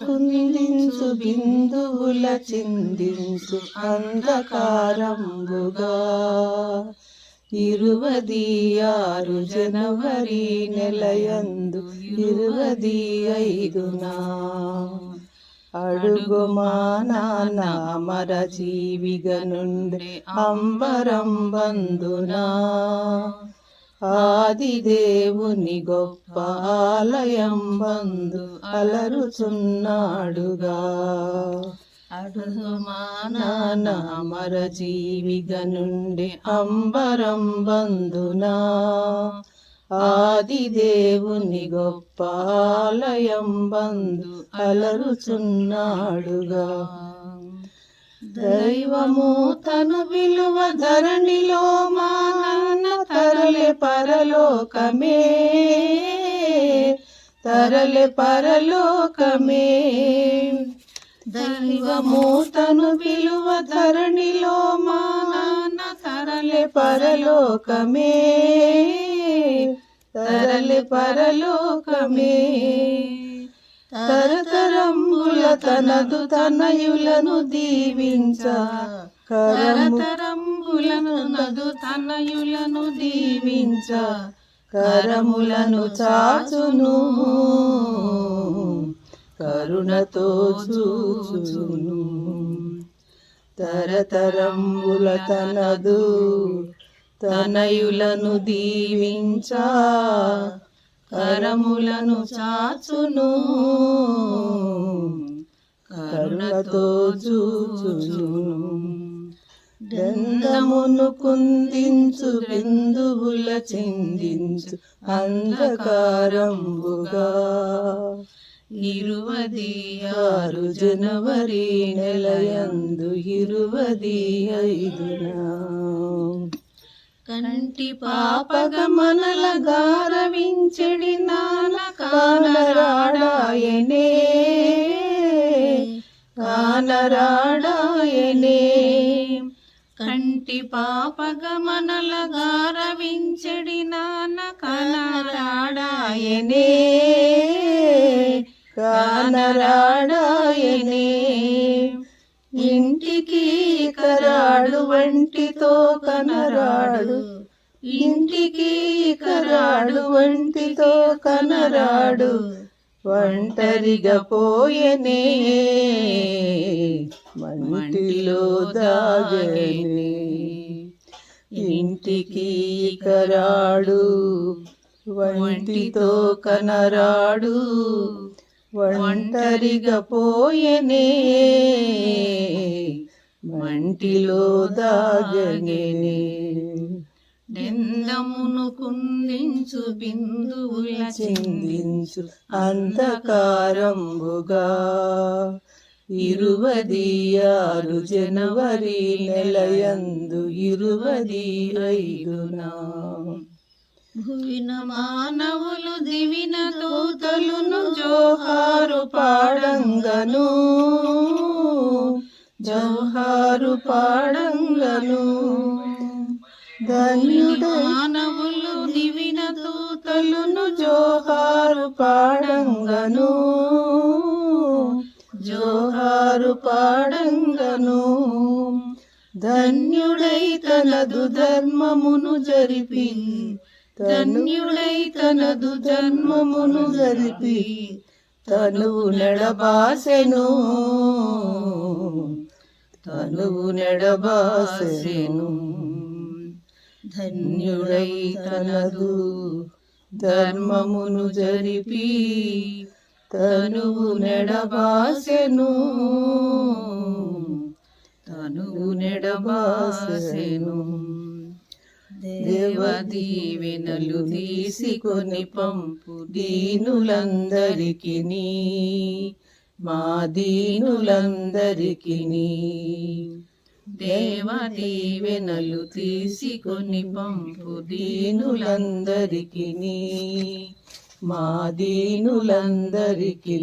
కుందించు బిందువుల చిందించు అంధకారంబుగా. ఇరువది ఆరు జనవరి నెలయందు ఇరువది ఐదునా అడుగు మా నాన్న మర జీవిగ అంబరం బందునా ఆదిదేవుని గొప్ప ఆలయం బందు అలరుచున్నాడుగా. అడుగు జీవిగ నుండి అంబరం బందునా. ఆదిదేవుని గొప్ప ఆలయం బందు అలరుచున్నాడుగా. దైవము తను విలువ ధరణిలో మా తరలి పరలోకమే. తరలి పరలోకమే. దైవము తను విలువ ధరణిలో మా తరలి పరలోకమే. తరలి పరలోకమే. తరతరంబుల తనదు తనయులను దీవించ. కరతరంబులను నదు తనయులను దీవించ. కరములను చాచును. కరుణతో చూచును. తరతరంబుల తనదు తనయులను దీవించా. కరములను చాచును. కరుణతో చూచును దండమును కుందించు బిందువుల చిందించు అంధకారంబుగా. ఇరువది ఆరు జనవరి నెలయందు ఇరువది ఐదునా. కంటి పాపగ మనల గారవించెడి నాన్న కానరాడాయనే. కానరాడాయనే. కంటి పాపగ మనల గారవించెడి నాన్న కానరాడాయనే. కానరాడాయనే. ఇంటికి కరాడు వంటితో కనరాడు. ఇంటికి కరాడు వంటితో కనరాడు. ఒంటరిగా పోయనే మంటిలో దాగనే. ఇంటికి కరాడు వంటితో కనరాడు. ఒంటరిగా పోయనే. మంటిలో దాగనే. నిందమును కుందించు బిందువుల చిందించు అంధకారంబుగా. ఇరువది ఆరు జనవరి నెలయందు ఇరువది ఐదునా. భువిన మానవులు దివిన దూతలు జోహారు పాడంగను. జోహారు పాడంగను. ధన్యుడు మానవులు దివిన దూతలును జోహారు పాడంగను. జోహారు పాడంగను. ధన్యుడై తనదు ధర్మమును జరిపి. ధన్యుడై తనదు జన్మమును జరిపి. తనువు నెడబాసెను. తనువు నెడబాసెను. ధన్యుడై తనదు ధర్మమును జరిపి తనువు నెడబాసెను. తనువు నెడబాసెను. దేవదీవెనలు తీసుకొని పంపు దీనులందరికీ మా దీనులందరికి దేవదీవెనలు తీసుకొని పంపు దీనులందరికీ మా దీనులందరికీ